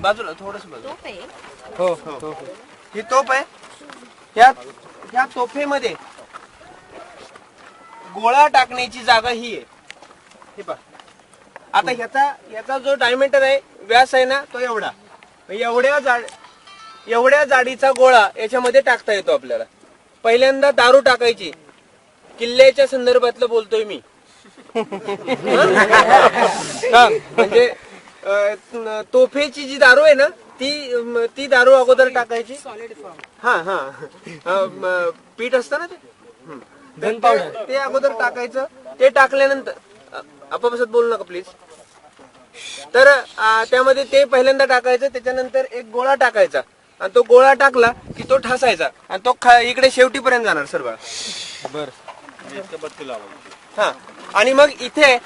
बाजूला थोडस आहे. हो हो ही. तोफ आहे. ह्या ह्या तोफेमध्ये गोळा टाकण्याची जागा ही आहे. हे पहा. आता ह्याचा ह्याचा जो डायमीटर आहे व्यास आहे ना तो एवढा. एवढ्या जाड एवढ्या जाडीचा गोळा याच्यामध्ये टाकता येतो आपल्याला. पहिल्यांदा दारू टाकायची. किल्ल्याच्या संदर्भातलं बोलतोय मी. हा, म्हणजे तोफेची जी दारू आहे ना ती ती दारू अगोदर टाकायची? हा हा. पीठ असतं ना ते? ते अगोदर टाकायचं. ते टाकल्यानंतर आपापसात बोलू नका प्लीज तर त्यामध्ये ते पहिल्यांदा टाकायचं त्याच्यानंतर एक गोळा टाकायचा. आणि तो गोळा टाकला की तो ठसायचा. आणि तो खा- इकडे शेवटीपर्यंत जाणार सर्व. हा. आणि मग इथे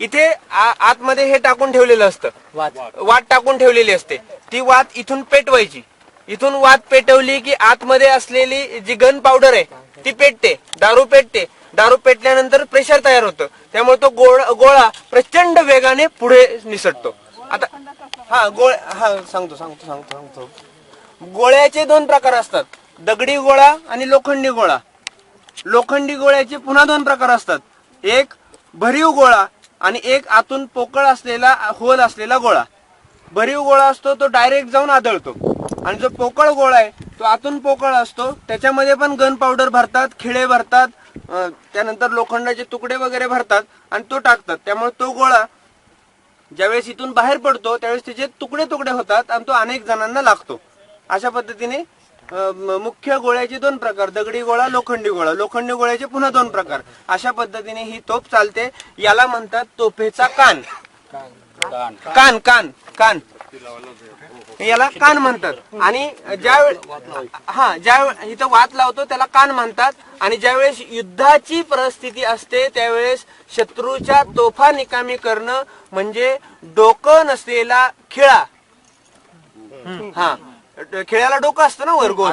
इथे आतमध्ये हे टाकून ठेवलेलं असतं. वात टाकून ठेवलेली असते. ती वात इथून पेटवायची. इथून वात पेटवली की आतमध्ये असलेली जी गन पावडर आहे ती पेटते. दारू पेटते. दारू पेटल्यानंतर प्रेशर तयार होतं. त्यामुळे तो गोळ गोळा प्रचंड वेगाने पुढे निसटतो. आता हा गोळ हा सांगतो सांगतो सांगतो सांगतो. गोळ्याचे दोन प्रकार असतात. दगडी गोळा आणि लोखंडी गोळा. लोखंडी गोळ्याचे पुन्हा दोन प्रकार असतात. एक भरीव गोळा आणि एक आतून पोकळ असलेला होल असलेला गोळा. भरीव गोळा असतो तो डायरेक्ट जाऊन आदळतो. आणि जो पोकळ गोळा आहे तो आतून पोकळ असतो. त्याच्यामध्ये पण गन पावडर भरतात खिळे भरतात त्यानंतर लोखंडाचे तुकडे वगैरे भरतात आणि तो टाकतात. त्यामुळे तो गोळा ज्यावेळेस इथून बाहेर पडतो त्यावेळेस त्याचे तुकडे तुकडे होतात आणि तो अनेक जणांना लागतो. अशा पद्धतीने मुख्य गोळ्याचे दोन प्रकार दगडी गोळा लोखंडी गोळा. लोखंडी गोळ्याचे पुन्हा दोन प्रकार. अशा पद्धतीने ही तोफ चालते. याला म्हणतात तोफेचा कान. कान. कान कान याला कान म्हणतात. आणि ज्या वेळ- हा ज्या इथं वात लावतो त्याला कान म्हणतात. आणि ज्यावेळेस युद्धाची परिस्थिती असते त्यावेळेस शत्रूच्या तोफा निकामी करणं म्हणजे डोकं नसलेला खिळा. हा. खिळ्याला डोकं असतं ना वर गोल.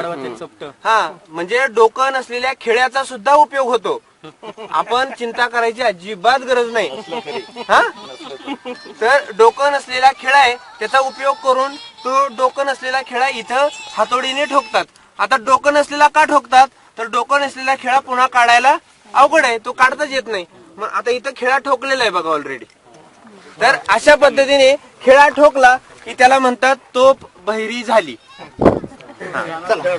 हा म्हणजे डोकं नसलेल्या खिळ्याचा सुद्धा उपयोग होतो. आपण चिंता करायची अजिबात गरज नाही. हा? तर डोकं नसलेला खेळा आहे त्याचा उपयोग करून तो डोकं नसलेला खेळा इथं हातोडीने ठोकतात. आता डोकं नसलेला का ठोकतात? तर डोकं नसलेला खेळा पुन्हा काढायला अवघड आहे तो काढताच येत नाही. मग आता इथं खेळा ठोकलेला आहे बघा ऑलरेडी तर अशा पद्धतीने खेळा ठोकला की त्याला म्हणतात तोप बहिरी झाली. हा, चला